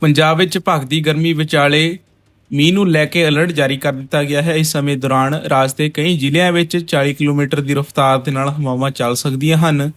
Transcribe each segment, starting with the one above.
ਪੰਜਾਬ ਵਿੱਚ ਭਗਦੀ ਗਰਮੀ ਵਿਚਾਲੇ ਮੀਂਹ ਨੂੰ ਲੈ ਕੇ ਅਲਰਟ ਜਾਰੀ ਕਰ ਦਿੱਤਾ ਗਿਆ ਹੈ। ਇਸ ਸਮੇਂ ਦੌਰਾਨ ਰਾਜ ਦੇ ਕਈ ਜ਼ਿਲ੍ਹਿਆਂ ਵਿੱਚ 40 ਕਿਲੋਮੀਟਰ ਦੀ ਰਫ਼ਤਾਰ ਦੇ ਨਾਲ ਹਵਾਵਾਂ ਚੱਲ ਸਕਦੀਆਂ ਹਨ।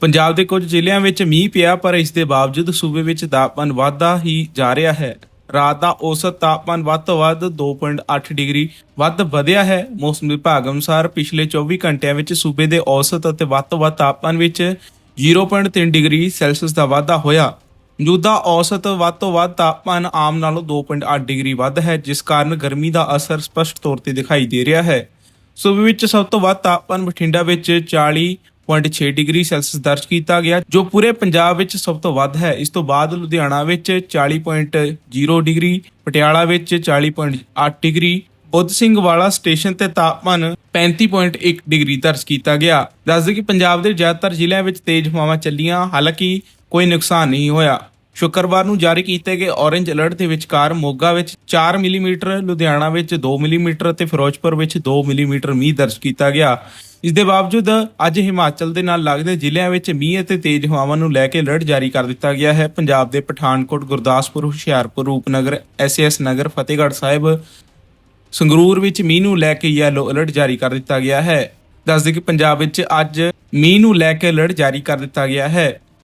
ਪੰਜਾਬ ਦੇ ਕੁਝ ਜ਼ਿਲ੍ਹਿਆਂ ਵਿੱਚ ਮੀਂਹ ਪਿਆ, ਪਰ ਇਸ ਦੇ ਬਾਵਜੂਦ ਸੂਬੇ ਵਿੱਚ ਤਾਪਮਾਨ ਵਾਧਾ ਹੀ ਜਾ ਰਿਹਾ ਹੈ। ਰਾਤ ਦਾ ਔਸਤ ਤਾਪਮਾਨ ਵੱਧ ਤੋਂ ਵੱਧ 2.8 ਡਿਗਰੀ ਵੱਧ ਵਧਿਆ ਹੈ। ਮੌਸਮ ਵਿਭਾਗ ਅਨੁਸਾਰ ਪਿਛਲੇ 24 ਘੰਟਿਆਂ ਵਿੱਚ ਸੂਬੇ ਦੇ ਔਸਤ ਅਤੇ ਵੱਧ ਤੋਂ ਵੱਧ ਤਾਪਮਾਨ ਵਿੱਚ 0.3 ਡਿਗਰੀ ਸੈਲਸੀਅਸ ਦਾ ਵਾਧਾ ਹੋਇਆ। ਮੌਜੂਦਾ ਔਸਤ ਵੱਧ ਤੋਂ ਵੱਧ ਤਾਪਮਾਨ ਆਮ ਨਾਲੋਂ 2.8 ਡਿਗਰੀ ਵੱਧ ਹੈ, ਜਿਸ ਕਾਰਨ ਗਰਮੀ ਦਾ ਅਸਰ ਸਪਸ਼ਟ ਤੌਰ ਤੇ ਦਿਖਾਈ ਦੇ ਰਿਹਾ ਹੈ। ਸੂਬੇ ਵਿੱਚ ਸਭ ਤੋਂ ਵੱਧ ਤਾਪਮਾਨ ਬਠਿੰਡਾ ਵਿੱਚ 40.6 ਡਿਗਰੀ ਸੈਲਸੀਅਸ ਦਰਜ ਕੀਤਾ ਗਿਆ, ਜੋ ਪੂਰੇ ਪੰਜਾਬ ਵਿੱਚ ਸਭ ਤੋਂ ਵੱਧ ਹੈ। ਇਸ ਤੋਂ ਬਾਅਦ ਲੁਧਿਆਣਾ ਵਿੱਚ 40.0 ਡਿਗਰੀ, ਪਟਿਆਲਾ ਵਿੱਚ 40.8 ਡਿਗਰੀ, ਬੁੱਧ ਸਿੰਘ ਵਾਲਾ ਸਟੇਸ਼ਨ ਤੇ ਤਾਪਮਾਨ 35.1 ਡਿਗਰੀ ਦਰਜ ਕੀਤਾ ਗਿਆ। ਦੱਸਦੇ ਕਿ ਪੰਜਾਬ ਦੇ ਜ਼ਿਆਦਾਤਰ ਜ਼ਿਲ੍ਹਿਆਂ ਵਿੱਚ ਤੇਜ਼ ਹਵਾਵਾਂ ਚੱਲੀਆਂ, ਹਾਲਾਂਕਿ ਕੋਈ ਨੁਕਸਾਨ ਨਹੀਂ ਹੋਇਆ। ਸ਼ੁੱਕਰਵਾਰ ਨੂੰ ਜਾਰੀ ਕੀਤੇ ਗਏ ਔਰੇਂਜ ਅਲਰਟ ਦੇ ਵਿਚਕਾਰ ਮੋਗਾ ਵਿੱਚ 4 ਮਿਲੀਮੀਟਰ, ਲੁਧਿਆਣਾ ਵਿੱਚ 2 ਮਿਲੀਮੀਟਰ ਅਤੇ ਫਿਰੋਜ਼ਪੁਰ ਵਿੱਚ 2 ਮਿਲੀਮੀਟਰ ਮੀਂਹ ਦਰਜ ਕੀਤਾ ਗਿਆ। ਇਸ ਦੇ ਬਾਵਜੂਦ ਅੱਜ ਹਿਮਾਚਲ ਦੇ ਨਾਲ ਲੱਗਦੇ ਜ਼ਿਲ੍ਹਿਆਂ ਵਿੱਚ ਮੀਂਹ ਅਤੇ ਤੇਜ਼ ਹਵਾਵਾਂ ਨੂੰ ਲੈ ਕੇ ਅਲਰਟ ਜਾਰੀ ਕਰ ਦਿੱਤਾ ਗਿਆ ਹੈ। ਪੰਜਾਬ ਦੇ ਪਠਾਨਕੋਟ, ਗੁਰਦਾਸਪੁਰ, ਹੁਸ਼ਿਆਰਪੁਰ, ਰੂਪਨਗਰ ਐਸਐਸ ਨਗਰ, ਫਤਿਹਗੜ੍ਹ ਸਾਹਿਬ, ਸੰਗਰੂਰ ਵਿੱਚ ਮੀਂਹ ਨੂੰ ਲੈ ਕੇ ਯੈਲੋ ਅਲਰਟ ਜਾਰੀ ਕਰ ਦਿੱਤਾ ਗਿਆ ਹੈ। ਦੱਸਦੇ ਕਿ ਪੰਜਾਬ ਵਿੱਚ ਅੱਜ ਮੀਂਹ ਨੂੰ ਲੈ ਕੇ ਅਲਰਟ ਜਾਰੀ ਕਰ ਦਿੱਤਾ ਗਿਆ ਹੈ।